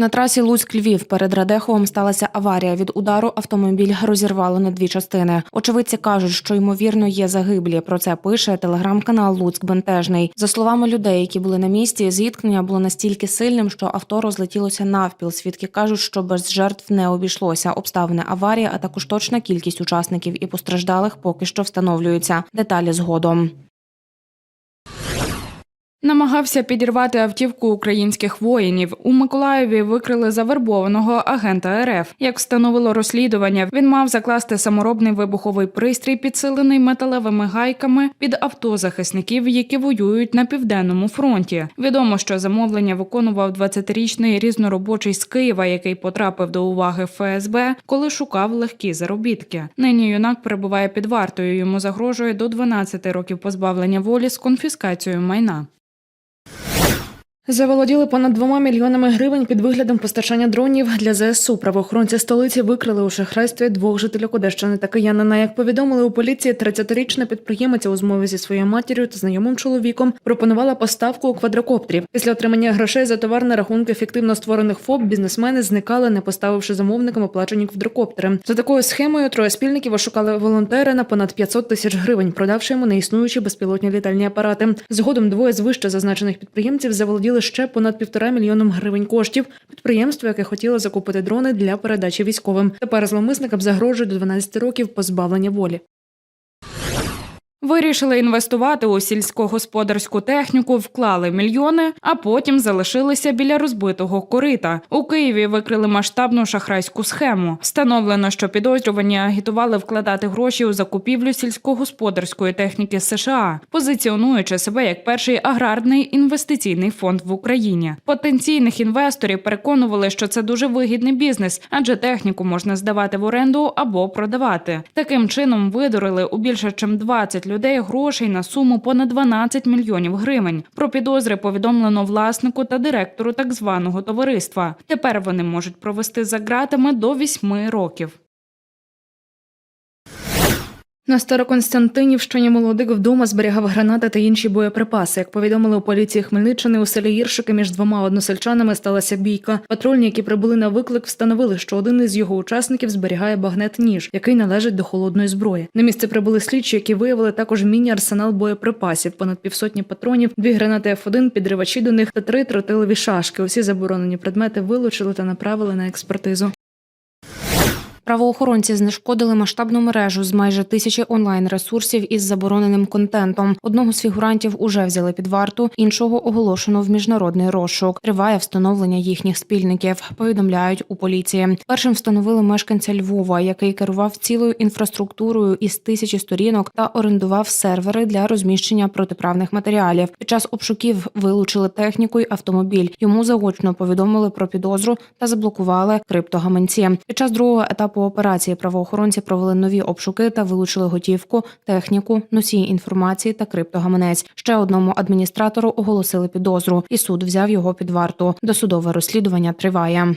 На трасі Луцьк-Львів перед Радеховом сталася аварія. Від удару автомобіль розірвало на дві частини. Очевидці кажуть, що ймовірно є загиблі. Про це пише телеграм-канал Луцьк Бентежний. За словами людей, які були на місці, зіткнення було настільки сильним, що авто розлетілося навпіл. Свідки кажуть, що без жертв не обійшлося. Обставини аварії, а також точна кількість учасників і постраждалих поки що встановлюються. Деталі згодом. Намагався підірвати автівку українських воїнів. У Миколаєві викрили завербованого агента РФ. Як встановило розслідування, він мав закласти саморобний вибуховий пристрій, підсилений металевими гайками під авто захисників, які воюють на південному фронті. Відомо, що замовлення виконував 20-річний різноробочий з Києва, який потрапив до уваги ФСБ, коли шукав легкі заробітки. Нині юнак перебуває під вартою. Йому загрожує до 12 років позбавлення волі з конфіскацією майна. Заволоділи понад двома мільйонами гривень під виглядом постачання дронів для ЗСУ. Правоохоронці столиці викрили у шахрайстві двох жителів Одещини та киянина. Як повідомили у поліції, 30-річна підприємиця у змові зі своєю матір'ю та знайомим чоловіком пропонувала поставку у квадрокоптерів. Після отримання грошей за товар на рахунки фіктивно створених ФОП бізнесмени зникали, не поставивши замовникам оплачені квадрокоптери. За такою схемою троє спільників ошукали волонтери на понад 500 тисяч гривень, продавши йому неіснуючі безпілотні літальні апарати. Згодом двоє з вище зазначених підприємців заволоділи ще понад півтора мільйоном гривень коштів. Підприємство, яке хотіло закупити дрони для передачі військовим. Тепер зловмисникам загрожує до 12 років позбавлення волі. Вирішили інвестувати у сільськогосподарську техніку, вклали мільйони, а потім залишилися біля розбитого корита. У Києві викрили масштабну шахрайську схему. Встановлено, що підозрювані агітували вкладати гроші у закупівлю сільськогосподарської техніки США, позиціонуючи себе як перший аграрний інвестиційний фонд в Україні. Потенційних інвесторів переконували, що це дуже вигідний бізнес, адже техніку можна здавати в оренду або продавати. Таким чином видурили у більше ніж 20 людей грошей на суму понад 12 мільйонів гривень. Про підозри повідомлено власнику та директору так званого товариства. Тепер вони можуть провести за ґратами до 8 років. На Староконстантинівщині молодик вдома зберігав гранати та інші боєприпаси. Як повідомили у поліції Хмельниччини, у селі Іршики між двома односельчанами сталася бійка. Патрульні, які прибули на виклик, встановили, що один із його учасників зберігає багнет-ніж, який належить до холодної зброї. На місце прибули слідчі, які виявили також міні-арсенал боєприпасів, понад півсотні патронів, дві гранати Ф1, підривачі до них та три тротилові шашки. Усі заборонені предмети вилучили та направили на експертизу. Правоохоронці знешкодили масштабну мережу з майже тисячі онлайн-ресурсів із забороненим контентом. Одного з фігурантів уже взяли під варту, іншого оголошено в міжнародний розшук. Триває встановлення їхніх спільників. Повідомляють у поліції. Першим встановили мешканця Львова, який керував цілою інфраструктурою із тисячі сторінок та орендував сервери для розміщення протиправних матеріалів. Під час обшуків вилучили техніку й автомобіль. Йому заочно повідомили про підозру та заблокували криптогаманці. Під час другого етапу операції правоохоронці провели нові обшуки та вилучили готівку, техніку, носії інформації та криптогаманець. Ще одному адміністратору оголосили підозру, і суд взяв його під варту. Досудове розслідування триває.